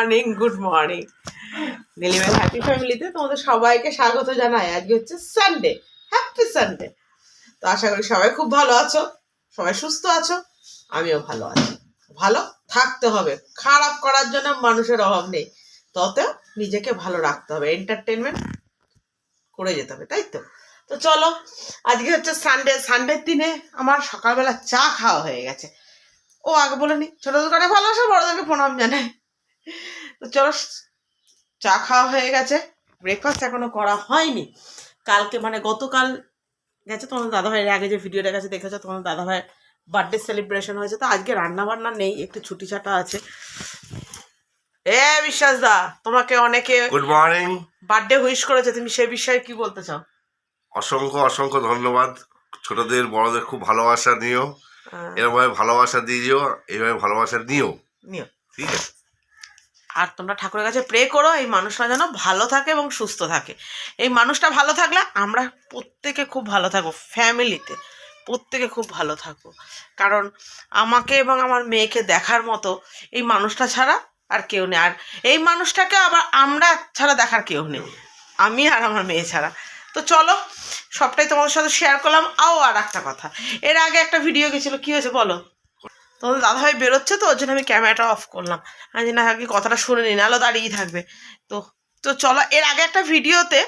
Morning good morning নীলিমের happy ফ্যামিলিতে তোমাদের সবাইকে স্বাগত জানাই। আজকে হচ্ছে সানডে হ্যাপি সানডে তো আশা করি সবাই খুব ভালো আছো, সবাই সুস্থ আছো, আমিও ভালো আছি। ভালো থাকতে হবে, খারাপ করার জন্য মানুষের অভাব নেই ততেও নিজেকে ভালো রাখতে হবে এন্টারটেনমেন্ট করে যেতে হবে, তাই তো? তো চলো, আজকে হচ্ছে সানডে সানডের দিনে আমার সকালবেলা চা খাওয়া হয়ে গেছে। ও আগে বলে নি, ছোট দোকানে ভালোবাসা বড়দেরকে প্রণাম জানাই তো চলো চা খাওয়া হয়ে গেছে। ব্রেকফাস্ট এখনও করা হয়নি। কালকে মানে গতকাল গেছে তোমার দাদাভাইয়ের। আগে যে ভিডিওটা গেছে দেখেছ তোমার দাদাভাইয়ের বার্থডে সেলিব্রেশন হয়েছে। তো আজকে রান্না বান্না নেই একটু ছুটি ছাটা আছে। এ বিশ্বাস দা তোমাকে অনেকে গুড মর্নিং বার্থডে উইশ করেছে তুমি সে বিষয়ে কি বলতে চাও? অসংখ্য অসংখ্য ধন্যবাদ। ছোটদের বড়দের খুব ভালোবাসা নিও। আহ, এরকমভাবে ভালোবাসা দিয়ে যেও এইভাবে ভালোবাসা নিও। নিও। ঠিক আছে? আর তোমরা ঠাকুরের কাছে প্রে করো, এই মানুষরা যেন ভালো থাকে এবং সুস্থ থাকে। এই মানুষটা ভালো থাকলে আমরা প্রত্যেকে খুব ভালো থাকব ফ্যামিলিতে প্রত্যেকে খুব ভালো থাকব। কারণ আমাকে এবং আমার মেয়েকে দেখার মতো এই মানুষটা ছাড়া আর কেউ নেই। আর এই মানুষটাকে আবার আমরা ছাড়া দেখার কেউ নেই। আমি আর আমার মেয়ে ছাড়া। তো চলো, সবটাই তোমাদের সাথে শেয়ার করলাম। আও আর একটা কথা। এর আগে একটা ভিডিও গেছিল, কী হয়েছে বলো? তোমাদের দাদাভাই বেরোচ্ছে তো, ওর জন্য আমি ক্যামেরাটা অফ করলাম। আমি যে না আগে কথাটা শুনে নি নাহলে দাঁড়িয়েই থাকবে। তো তো চলো, এর আগে একটা ভিডিওতে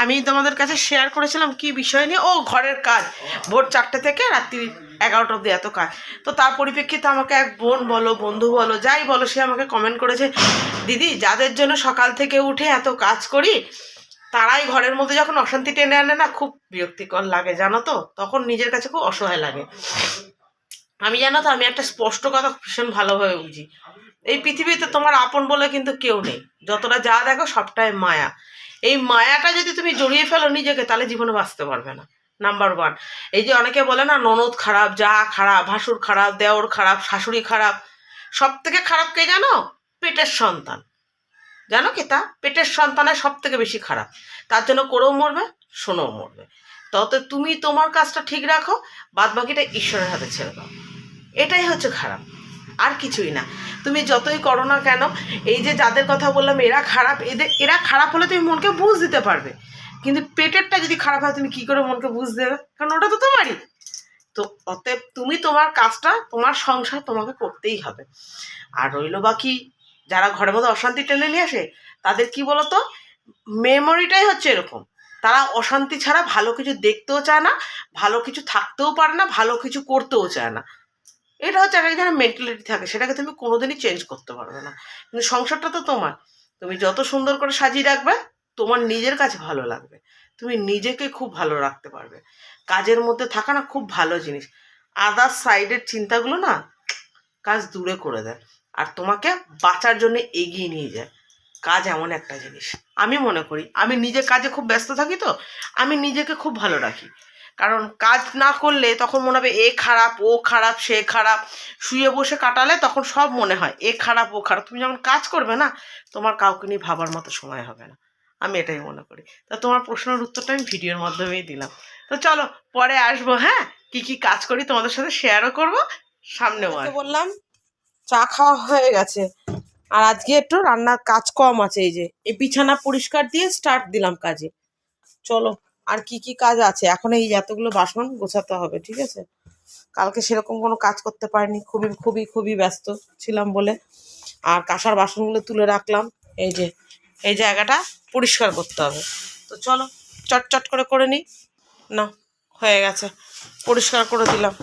আমি তোমাদের কাছে শেয়ার করেছিলাম কি বিষয় নিয়ে? ও, ঘরের কাজ। ভোর চারটে থেকে রাত্রি এগারোটা অব্দি এত কাজ। তো তার পরিপ্রেক্ষিতে আমাকে এক বোন বলো, বন্ধু বলো, যাই বলো, সে আমাকে কমেন্ট করেছে, দিদি, যাদের জন্য সকাল থেকে উঠে এত কাজ করি, তারাই ঘরের মধ্যে যখন অশান্তি টেনে আনে না, খুব বিরক্তিকর লাগে, জানো তো? তখন নিজের কাছে খুব অসহায় লাগে। আমি জানো তো, আমি একটা স্পষ্ট কথা ভীষণ ভালোভাবে বুঝি। এই পৃথিবীতে তোমার আপন বলে কিন্তু কেউ নেই। যতটা যা দেখো সবটাই মায়া। এই মায়াটা যদি তুমি জড়িয়ে ফেলো নিজেকে, তাহলে জীবনে বাঁচতে পারবে না। নাম্বার ওয়ান এই যে অনেকে বলে না, ননদ খারাপ, যা খারাপ, ভাসুর খারাপ, দেওর খারাপ, শাশুড়ি খারাপ সব থেকে খারাপ কে জানো? পেটের সন্তান। জানো কি তা? পেটের সন্তানের সব থেকে বেশি খারাপ। তার জন্য করেও মরবে, শোনেও মরবে। তত তুমি তোমার কাজটা ঠিক রাখো বাদ বাকিটা ঈশ্বরের হাতে ছেড়ে দাও। এটাই হচ্ছে খারাপ। আর কিছুই না। তুমি যতই করো না কেন, এই যে যাদের কথা বললাম, এরা খারাপ, এদের, এরা খারাপ হলে তুমি মনকে বুঝ দিতে পারবে। কিন্তু পেটেরটা যদি খারাপ হয়, তুমি কি করে মনকে বুঝ দেবে? কারণ ওটা তো তোমারই। তো অতএব তুমি তোমার কাজটা, তোমার সংসার তোমাকে করতেই হবে। আর রইল বাকি, যারা ঘরের মধ্যে অশান্তি টেনে নিয়ে আসে, তাদের কি বলতো? মেমোরিটাই হচ্ছে এরকম। তারা অশান্তি ছাড়া ভালো কিছু দেখতেও চায় না, ভালো কিছু থাকতেও পারে না, ভালো কিছু করতেও চায় না। এটা হচ্ছে এক একজনের মেন্টালিটি থাকে, সেটাকে তুমি কোনোদিনই চেঞ্জ করতে পারবে না। কিন্তু সংসারটা তো তোমার। তুমি যত সুন্দর করে সাজিয়ে রাখবে, তোমার নিজের কাছে ভালো লাগবে। তুমি নিজেকে খুব ভালো রাখতে পারবে। কাজের মধ্যে থাকা না খুব ভালো জিনিস। আদার সাইডের চিন্তাগুলো না কাজ দূরে করে দেয়। আর তোমাকে বাঁচার জন্য এগিয়ে নিয়ে যায়। কাজ এমন একটা জিনিস। আমি মনে করি, আমি নিজে কাজে খুব ব্যস্ত থাকি তো, আমি নিজেকে খুব ভালো রাখি। কারণ কাজ না করলে তখন মনে হবে এ খারাপ ও খারাপ সে খারাপ। শুয়ে বসে কাটালে তখন সব মনে হয় এ খারাপ ও খারাপ। তুমি যখন কাজ করবে না তোমার কাউকে নিয়ে ভাবার মতো সময় হবে না। আমি এটাই মনে করি। তা তোমার প্রশ্নের উত্তরটা আমি ভিডিওর মাধ্যমেই দিলাম। তো চলো পরে আসব হ্যাঁ? কি কি কাজ করি তোমাদের সাথে শেয়ারও করব সামনেও বললাম চা খাওয়া হয়ে গেছে। আর আজকে একটু রান্নার কাজ কম আছে এই যে এই বিছানা পরিষ্কার দিয়ে স্টার্ট দিলাম কাজে। চলো। আর কি কি কাজ আছে? এখন এই এতগুলো বাসন গোছাতে হবে, ঠিক আছে? কালকে সেরকম কোনো কাজ করতে পারিনি, খুবই খুবই খুবই ব্যস্ত ছিলাম বলে। আর কাঁসার বাসনগুলো তুলে রাখলাম। এই যে, এই জায়গাটা পরিষ্কার করতে হবে। তো চলো চট চট করে করে নিই। না, হয়ে গেছে। পরিষ্কার করে দিলাম।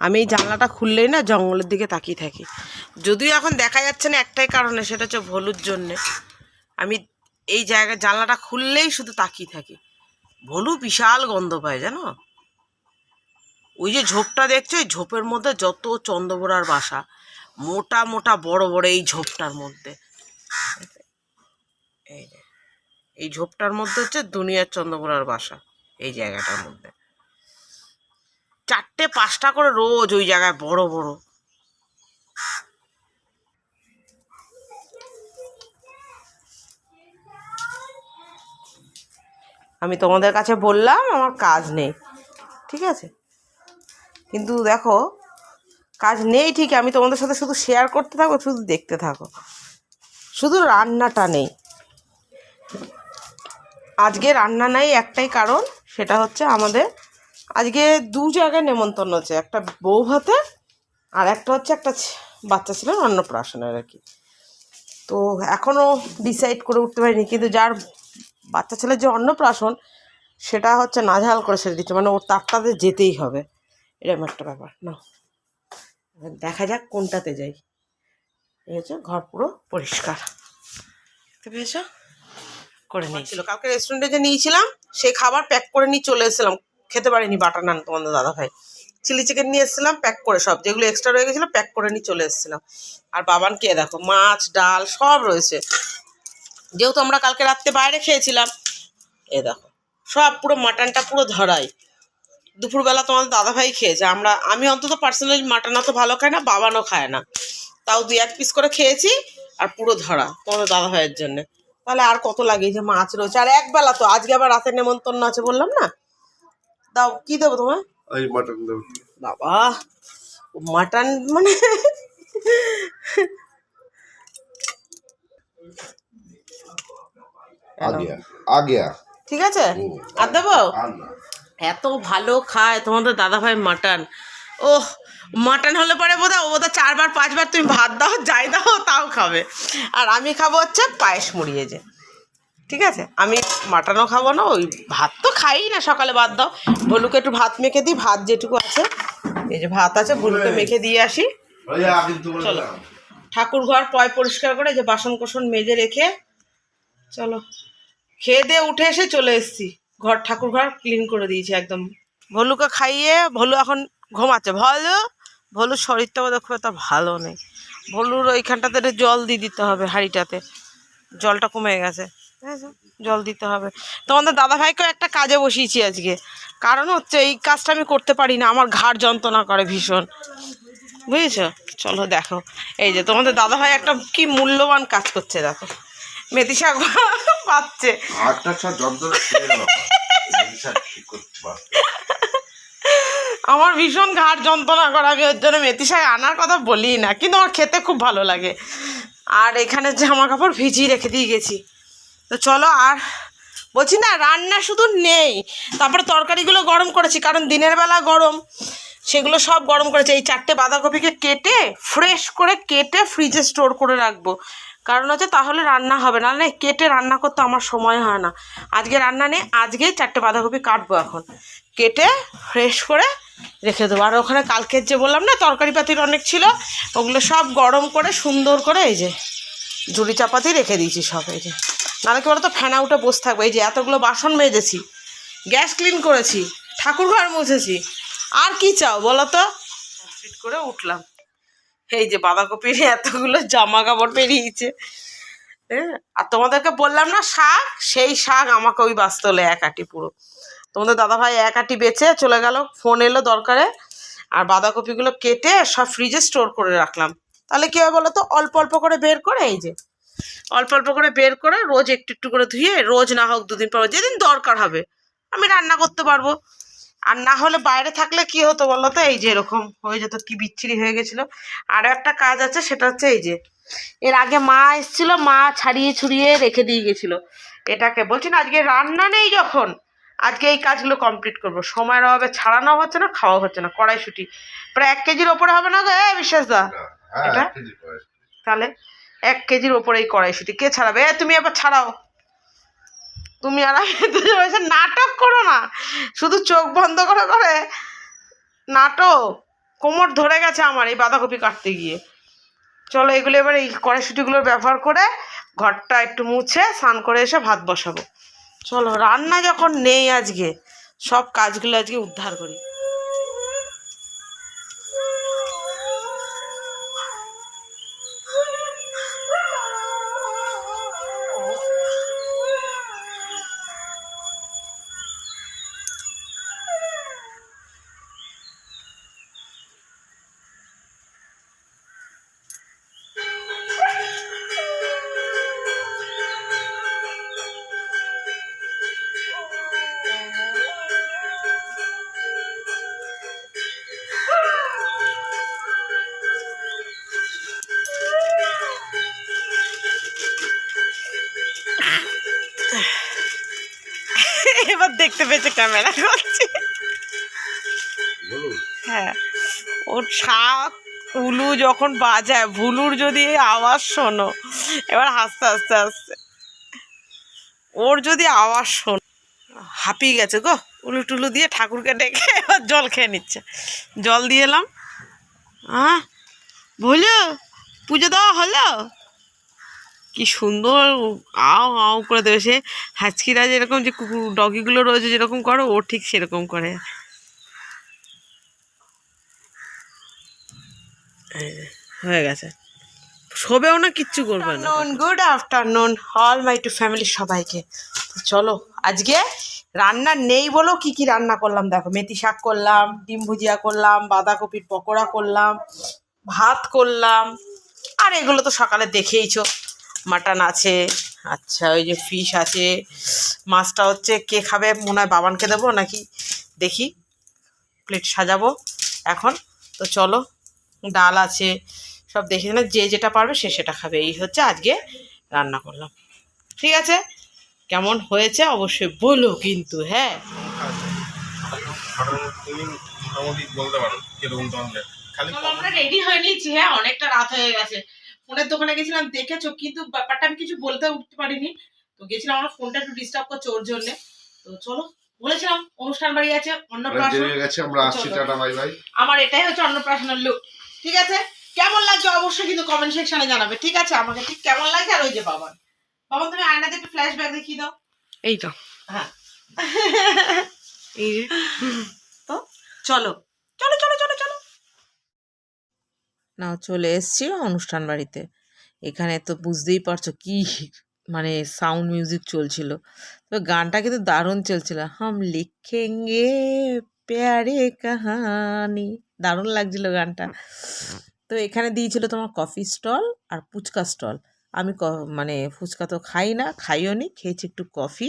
আমি এই জানলাটা খুললেই না জঙ্গলের দিকে তাকিয়ে থাকি। যদিও এখন দেখা যাচ্ছে না একটাই কারণে, সেটা হচ্ছে ভলুর জন্যে। আমি এই জায়গায় জানলাটা খুললেই শুধু তাকিয়ে থাকি। ভলু বিশাল গন্ধ পায়, জানো? ওই যে ঝোপটা দেখছ, এই ঝোপের মধ্যে যত চন্দ্রবোড়ার বাসা, মোটা মোটা বড় বড় এই ঝোপটার মধ্যে। এই এই ঝোপটার মধ্যে হচ্ছে দুনিয়ার চন্দ্রবোড়ার বাসা, এই জায়গাটার মধ্যে। চারটে পাঁচটা করে রোজ ওই জায়গায় বড় বড়। আমি তোমাদের কাছে বললাম, আমার কাজ নেই, ঠিক আছে? কিন্তু দেখো, কাজ নেই ঠিক আমি তোমাদের সাথে শুধু শেয়ার করতে থাকো শুধু দেখতে থাকো। শুধু রান্নাটা নেই। আজকে রান্না নাই একটাই কারণ, সেটা হচ্ছে আমাদের আজকে দু জায়গায় নেমন্তন্ন হচ্ছে একটা বউ ভাতে আর একটা হচ্ছে একটা বাচ্চা ছিল অন্নপ্রাশনের আর কি। তো এখনও ডিসাইড করে উঠতে পারিনি কিন্তু যার বাচ্চা ছেলের যে অন্নপ্রাশন সেটা হচ্ছে নাঝাল করে ছেড়ে দিচ্ছে মানে ওর তারটাতে যেতেই হবে। এরকম একটা ব্যাপার না দেখা যাক কোনটাতে যাই। এই হচ্ছে ঘর পুরো পরিষ্কার। দেখতে পেয়েছ? করে নিয়েছিল কালকে রেস্টুরেন্টে যে নিয়েছিলাম সেই খাবার প্যাক করে নিয়ে চলে এসেছিলাম। খেতে পারিনি বাটার নান তোমাদের দাদা ভাই চিলি চিকেন নিয়ে এসেছিলাম প্যাক করে সব, যেগুলো এক্সট্রা রয়ে গেছিল প্যাক করে নিয়ে চলে এসেছিলাম। আর বাবান কে দেখো, মাছ, ডাল, সব রয়েছে। যেহেতু আমরা কালকে রাত্রে বাইরে খেয়েছিলাম, এ দেখো, সব পুরো মাটনটা পুরো ধরাই। দুপুরবেলা তোমাদের দাদাভাই খেয়েছে, আমরা, আমি অন্তত পার্সোনালি মাটন অত ভালো খাই না, বাবানও খায় না। তাও দুই এক পিস করে খেয়েছি, আর পুরো ধরা তোমাদের দাদাভাইয়ের জন্য। তাহলে আর কত লাগে যে মাছ রয়েছে? আর একবেলা তো, আজকে আবার রাতের নেমন্তন্ন আছে বললাম না? দাও কি দেবো তোমায়? ওই মাটন দেবো। বাবা মাটন মানে? ঠিক আছে? আর দেবো? এত ভালো খায় তোমাদের দাদাভাই মাটন ওহ মাটন হলে পরে বোধ হয় বোধ চারবার পাঁচবার তুমি ভাত দাও যাই দাও তাও খাবে। আর আমি খাব হচ্ছে পায়েস মুড়িয়ে যে। ঠিক আছে? আমি মাটনও খাব না, ওই ভাত তো খাই না সকালে ভাত দাও। ভলুকে একটু ভাত মেখে দিই, ভাত যেটুকু আছে। এই যে ভাত আছে ভলুকে মেখে দিয়ে আসি। চলো। ঠাকুর ঘর পয় পরিষ্কার করে যে বাসন কোসন মেজে রেখে, চলো। খেয়ে দিয়ে উঠে এসে চলে এসেছি। ঘর ঠাকুর ঘর ক্লিন করে দিয়েছি একদম। ভলুকে খাইয়ে ভলু এখন ঘুমাচ্ছে। ভলু ভলুর শরীরটা বোধহয় খুব একটা ভালো নেই। ভলুর ওইখানটাতে জল দিয়ে দিতে হবে হাঁড়িটাতে। জলটা কমে গেছে? জল দিতে হবে। তোমাদের দাদাভাইকেও একটা কাজে বসিয়েছি আজকে। কারণ হচ্ছে এই কাজটা আমি করতে পারি না আমার ঘাড় যন্ত্রণা করে ভীষণ। বুঝেছ? চলো দেখো। এই যে তোমাদের দাদাভাই একটা কি মূল্যবান কাজ করছে দেখো। মেথি শাক পাচ্ছে। আমার ভীষণ ঘাড় যন্ত্রণা করে আমি ওর জন্য মেথি শাক আনার কথা বলি না কিন্তু আমার খেতে খুব ভালো লাগে। আর এখানে জামা কাপড় ভিজিয়ে রেখে দিয়ে গেছি। তো চলো আর বলছি না, রান্না শুধু নেই। তারপরে তরকারিগুলো গরম করেছি, কারণ দিনের বেলা গরম। সেগুলো সব গরম করেছি। এই চারটে বাঁধাকপিকে কেটে ফ্রেশ করে কেটে ফ্রিজে স্টোর করে রাখব। কারণ হচ্ছে তাহলে রান্না হবে। না কেটে রান্না করতে আমার সময় হয় না। আজকে রান্না নেই, আজকে চারটে বাঁধাকপি কাটবো এখন। কেটে ফ্রেশ করে রেখে দেবো। আর ওখানে কালকের যে বললাম না তরকারি পাতির অনেক ছিল, ওগুলো সব গরম করে সুন্দর করে এই যে ঝুড়ি চাপাতি রেখে দিয়েছি সব, এই যে। নাহলে কি বলতো ফ্যানা উঠে বসে থাকবে। এই যে এতগুলো বাসন মেজেছি, গ্যাস ক্লিন করেছি ঠাকুর ঘর মুছেছি, আর কি চাও বলো তো কমপ্লিট করে উঠলাম। এই যে বাঁধাকপির এতগুলো জামা কাপড় বেরিয়েছে হ্যাঁ আর তোমাদেরকে বললাম না, শাক, সেই শাক আমাকে ওই বাঁচতে হলো এক আটি পুরো। তোমাদের দাদাভাই এক আটি বেচে চলে গেল, ফোন এলো দরকারে, আর বাঁধাকপিগুলো কেটে সব ফ্রিজে স্টোর করে রাখলাম। তাহলে কী হবে বলো তো অল্প অল্প করে বের করে এই যে, অল্প অল্প করে বের করে রোজ একটু একটু করে ধুয়ে রোজ না হোক দুদিন পর যেদিন দরকার হবে আমি রান্না করতে পারব। আর না হলে বাইরে থাকলে কি হতো বলো তো এই যে এরকম হয়ে যেত, কি বিচ্ছিরি হয়ে গেছিল। আরও একটা কাজ আছে, সেটা হচ্ছে এই যে, এর আগে মা এসেছিল, মা ছাড়িয়ে ছুড়িয়ে রেখে দিয়ে গেছিল। এটাকে বলছি না, আজকে রান্না নেই যখন, আজকে এই কাজগুলো কমপ্লিট করব। সময়ের অভাবে ছাড়ানো হচ্ছে না, খাওয়া হচ্ছে না, কড়াইশুটি। প্রায় এক কেজির ওপরে হবে না গো? এ, বিশ্বাস দা। এটা? কেজি করে। তাহলে এক কেজির ওপরে এই কড়াইশুটি। কে ছাড়াবে? তুমি এবার ছাড়াও। তুমি আর আমি নাটক করো না। শুধু চোখ বন্ধ করে করে নাটক। কোমর ধরে গেছে আমার এই বাঁধাকপি কাটতে গিয়ে। চলো এগুলো এবার এই কড়াইশুটিগুলো ব্যবহার করে ঘরটা একটু মুছে স্নান করে এসে ভাত বসাবো। চলো রান্না যখন নেই আজকে সব কাজগুলো আজকে উদ্ধার করি। দেখতে পেয়েছে ক্যামেরা করছে। হ্যাঁ। ওর শাক উলু যখন বাজায় ভুলুর যদি আওয়াজ শোনো এবার হাসতে হাসতে হাসতে। ওর যদি আওয়াজ শোনো হাঁপিয়ে গেছে গো। উলু টুলু দিয়ে ঠাকুরকে ডেকে এবার জল খেয়ে নিচ্ছে। জল দিয়ে এলাম। হ্যাঁ বলো পুজো দেওয়া হলো? কি সুন্দর, আও আও করে দেবে সে। হাঁচকিরা যেরকম যে কুকুর, ডগিগুলো রয়েছে যেরকম করে, ও ঠিক সেরকম করে। হয়ে গেছে। শোবেও না, কিচ্ছু করবে না। Good afternoon all my to family সবাইকে। চলো, আজকে রান্না নেই বলেও কি কি রান্না করলাম? দেখো, মেথি শাক করলাম, ডিম ভুজিয়া করলাম, বাঁধাকপির পকোড়া করলাম, ভাত করলাম। আর এগুলো তো সকালে দেখেইছো। মাটন আছে। আচ্ছা ওই যে ফিশ আছে। মাছটা হচ্ছে কে খাবে? মনে হয় বাবানকে দেবো নাকি? দেখি। প্লেট সাজাবো এখন। তো চলো ডাল আছে। সব দেখে না যে যেটা পারবে সে সেটা খাবে। এই হচ্ছে আজকে রান্না করলাম। ঠিক আছে? কেমন হয়েছে অবশ্যই বলো কিন্তু হ্যাঁ। মোটামুটি বলতে পারো খালি আমরা রেডি হয়ে নিয়েছি হ্যাঁ অনেকটা রাত হয়ে গেছে। ফোনের দোকানে গেছিলাম দেখেছ? কিন্তু ব্যাপারটা আমি কিছু বলতে উঠতে পারিনি। তো গেছিলাম আমার ফোনটা একটু ডিস্টার্ব করছে ওর জন্য। তো চলো বলেছিলাম অনুষ্ঠান বাড়ি আছে অন্নপ্রাশন। গেছে আমরা আসছি টাটা বাই বাই। আমার এটাই হচ্ছে অন্নপ্রাশনের লুক ঠিক আছে? কেমন লাগছে অবশ্যই কিন্তু কমেন্ট সেকশনে জানাবে। ঠিক আছে? আমাকে ঠিক কেমন লাগছে? আর ওই যে বাবান। বাবান তুমি আয়নাতে একটু ফ্ল্যাশ ব্যাক দেখিয়ে দাও। এই তো। হ্যাঁ। এই তো চলো। চলো চলো না চলে এসছি অনুষ্ঠান বাড়িতে। এখানে তো বুঝতেই পারছ কি মানে সাউন্ড মিউজিক চলছিল। তবে গানটা কিন্তু দারুণ চলছিল। হাম লিখেঙ্গে প্যারে কাহানি। দারুণ লাগছিল গানটা। তো এখানে দিয়েছিল তোমার কফি স্টল আর ফুচকা স্টল আমি মানে ফুচকা তো খাই না, খাইও নি, খেয়েছি একটু কফি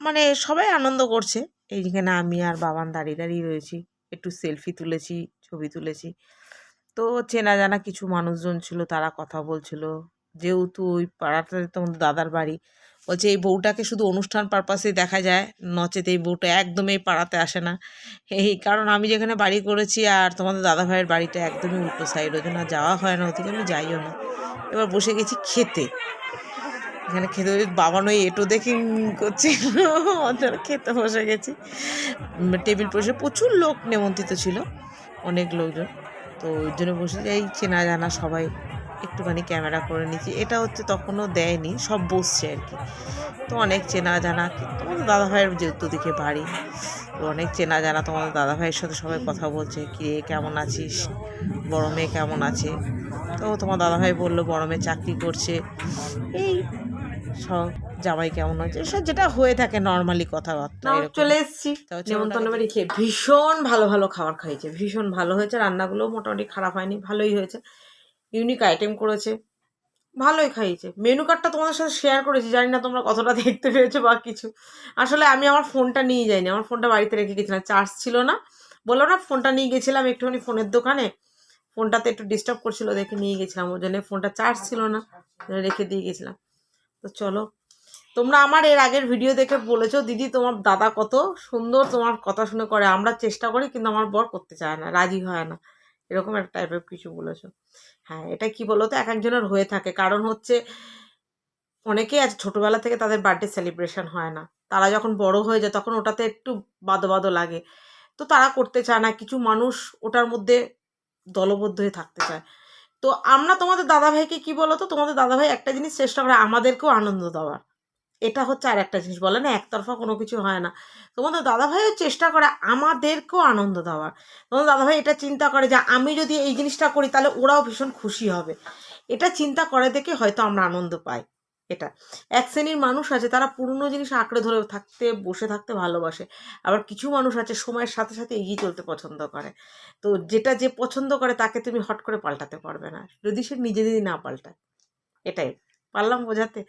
মানে সবাই আনন্দ করছে। এইখানে আমি আর বাবান দাঁড়িয়ে দাঁড়িয়ে রয়েছি। একটু সেলফি তুলেছি, ছবি তুলেছি। তো চেনা জানা কিছু মানুষজন ছিল, তারা কথা বলছিল। যেহেতু ওই পাড়াটাতে তোমাদের দাদার বাড়ি, বলছে এই বউটাকে শুধু অনুষ্ঠান পারপাসে দেখা যায়, নচেত এই বউটা একদম এই পাড়াতে আসে না। এই কারণ আমি যেখানে বাড়ি করেছি আর তোমাদের দাদা ভাইয়ের বাড়িটা একদমই উল্টো সাইড ওই জন্য যাওয়া হয় না, ওদিকে আমি যাইও না। এবার বসে গেছি খেতে। এখানে খেতে বাবান ওই এটো দেখে জন্য খেতে বসে গেছি। টেবিল বসে প্রচুর লোক নেমন্ত্রিত ছিল, অনেক লোকজন। তো ওই জন্য বসে এই চেনা জানা সবাই একটুখানি ক্যামেরা করে নিচ্ছি এটা হচ্ছে তখনও দেয়নি, সব বসছে আর কি। তো অনেক চেনা জানা, তোমাদের দাদা ভাইয়ের যেহেতু দিকে বাড়ি, তো অনেক চেনা জানা তোমাদের দাদা ভাইয়ের সাথে সবাই কথা বলছে, কি কেমন আছিস? বড় মেয়ে কেমন আছে? তো তোমার দাদা ভাই বলল, বড় মেয়ে চাকরি করছে। এই সব। জামাই কেমন আছে? সব যেটা হয়ে থাকে নর্মালি কথাবার্তা। চলে এসেছি। নেমন্তন্ন বাড়ি খেয়ে ভীষণ ভালো ভালো খাবার খাইছে ভীষণ ভালো হয়েছে রান্নাগুলো মোটামুটি খারাপ হয়নি ভালোই হয়েছে। ইউনিক আইটেম করেছে ভালোই খাইয়েছে। মেনু কার্ডটা তোমাদের সাথে শেয়ার করেছি জানি না তোমরা কতটা দেখতে পেয়েছ বা কিছু। আসলে আমি আমার ফোনটা নিয়ে যাইনি আমার ফোনটা বাড়িতে রেখে গেছিলাম চার্জ ছিল না। বলল না ফোনটা নিয়ে গেছিলাম একটুখানি ফোনের দোকানে। ফোনটাতে একটু ডিস্টার্ব করছিল দেখে নিয়ে গেছিলাম ওই জন্য ফোনটা চার্জ ছিল না রেখে দিয়ে গেছিলাম। তো চলো তোমরা আমার এর আগের ভিডিও দেখে বলেছ, দিদি, তোমার দাদা কত সুন্দর তোমার কথা শুনে করে। আমরা চেষ্টা করি, কিন্তু আমার বর করতে চায় না, রাজি হয় না। এরকম একটা টাইপের কিছু বলেছ। হ্যাঁ এটা কি বলো তো এক একজনের হয়ে থাকে। কারণ হচ্ছে, অনেকেই আছে ছোটোবেলা থেকে তাদের বার্থডে সেলিব্রেশন হয় না। তারা যখন বড় হয়ে যায়, তখন ওটাতে একটু বাদো লাগে। তো তারা করতে চায় না, কিছু মানুষ ওটার মধ্যে দলবদ্ধ হয়ে থাকতে চায়। তো আমরা তোমাদের দাদাভাইকে কি বলো তো তোমাদের দাদাভাই একটা জিনিস চেষ্টা করে, আমাদেরকেও আনন্দ দেওয়ার। এটা হচ্ছে আর একটা জিনিস, বলে না একতরফা কোনো কিছু হয় না। তোমাদের দাদাভাইও চেষ্টা করে, আমাদেরকেও আনন্দ দেওয়ার। তোমাদের দাদাভাই এটা চিন্তা করে যে, আমি যদি এই জিনিসটা করি, তাহলে ওরাও ভীষণ খুশি হবে। এটা চিন্তা করে দেখে হয়তো আমরা আনন্দ পাই, এটা। এক শ্রেণির মানুষ আছে, তারা পুরনো জিনিস আঁকড়ে ধরে থাকতে, বসে থাকতে ভালোবাসে। আবার কিছু মানুষ আছে, সময়ের সাথে সাথে এগিয়ে চলতে পছন্দ করে। তো যেটা যে পছন্দ করে, তাকে তুমি হট করে পাল্টাতে পারবে না। যদি সে নিজে যদি না পাল্টায়, এটাই। পারলাম বোঝাতে।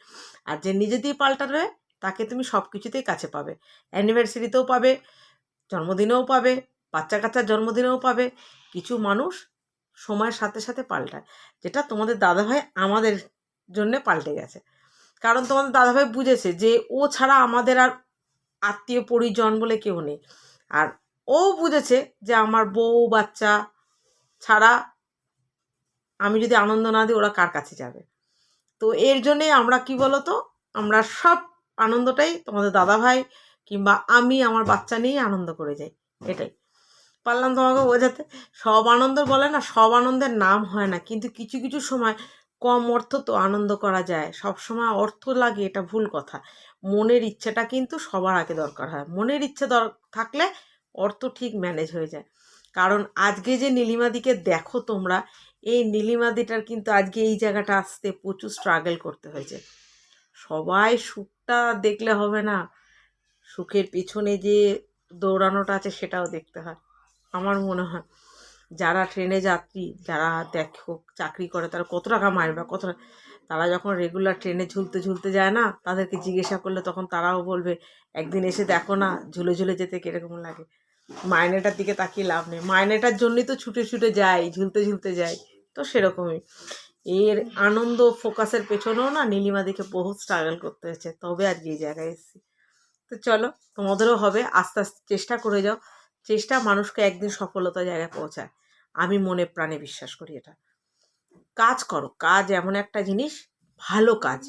আর যে নিজে দিয়ে পাল্টাবে, তাকে তুমি সব কিছুতেই কাছে পাবে। অ্যানিভার্সারিতেও পাবে, জন্মদিনেও পাবে, বাচ্চা কাচ্চার জন্মদিনেও পাবে। কিছু মানুষ সময়ের সাথে সাথে পাল্টায়, যেটা তোমাদের দাদাভাই আমাদের জন্য পাল্টে গেছে। কারণ তোমাদের দাদাভাই বুঝেছে যে ও ছাড়া আমাদের আর আত্মীয় পরিজন বলে কেউ নেই। আর ও বুঝেছে যে আমার বউ, বাচ্চা ছাড়া আমি যদি আনন্দ না দিই, ওরা কার কাছে যাবে? তো এর জন্যে আমরা কি বলতো? আমরা সব আনন্দটাই তোমাদের দাদা ভাই কিংবা আমি, আমার বাচ্চা নিয়েই আনন্দ করে যাই। এটাই। পারলাম তোমাকে বোঝাতে? সব আনন্দ বলে না, সব আনন্দের নাম হয় না। কিন্তু কিছু কিছু সময় কম অর্থ তো আনন্দ করা যায়। সব সময় অর্থ লাগে, এটা ভুল কথা। মনের ইচ্ছেটা কিন্তু সবার আগে দরকার হয়। মনের ইচ্ছে দর, থাকলে অর্থ ঠিক ম্যানেজ হয়ে যায়। কারণ আজকে যে নীলিমাদিকে দেখো তোমরা এই নীলিমাদিটার কিন্তু আজকে এই জায়গাটা আসতে প্রচুর স্ট্রাগল করতে হয়েছে। সবাই সুখটা দেখলে হবে না। সুখের পিছনে যে দৌড়ানোটা আছে সেটাও দেখতে হয়, আমার মনে হয়। যারা ট্রেনে যাত্রী, যারা দেখো চাকরি করে, তারা কত টাকা মারবে বা কত তারা যখন রেগুলার ট্রেনে ঝুলতে ঝুলতে যায় না, তাদেরকে জিজ্ঞাসা করলে তখন তারাও বলবে, একদিন এসে দেখো না, ঝুলে ঝুলে যেতে কীরকম লাগে? মাইনেটার দিকে তাকিয়ে লাভ নেই। মাইনেটার জন্যই তো ছুটে ছুটে যাই, ঝুলতে ঝুলতে যাই। তো সেরকমই। এর আনন্দ ফোকাসের পেছনেও না নীলিমা দিকে বহু স্ট্রাগল করতে হয়েছে তবে আজকে এই জায়গায় এসেছি। তো চলো, তোমাদেরও হবে। আস্তে আস্তে চেষ্টা করে যাও। চেষ্টা মানুষকে একদিন সফলতা জায়গায় পৌঁছায়। আমি মনে প্রাণে বিশ্বাস করি এটা। কাজ করো। কাজ এমন একটা জিনিস, ভালো কাজ।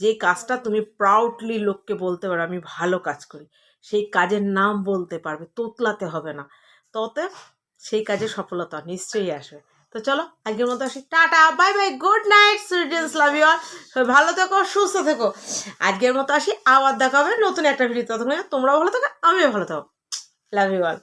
যে কাজটা তুমি প্রাউডলি লোককে বলতে পারো, আমি ভালো কাজ করি। সেই কাজের নাম বলতে পারবে, তোতলাতে হবে না। ততে সেই কাজে সফলতা নিশ্চয়ই আসবে। তো চলো, আজকের মতো আসি। Tata, bye bye, good night সুইডেন্স love you all. ভালো থেকো, সুস্থ থেকো। আজকের মতো আসি, আবার দেখা হবে নতুন একটা ভিডিও ততক্ষণ তোমরাও ভালো থাকো, আমিও ভালো থাকো। Love you all.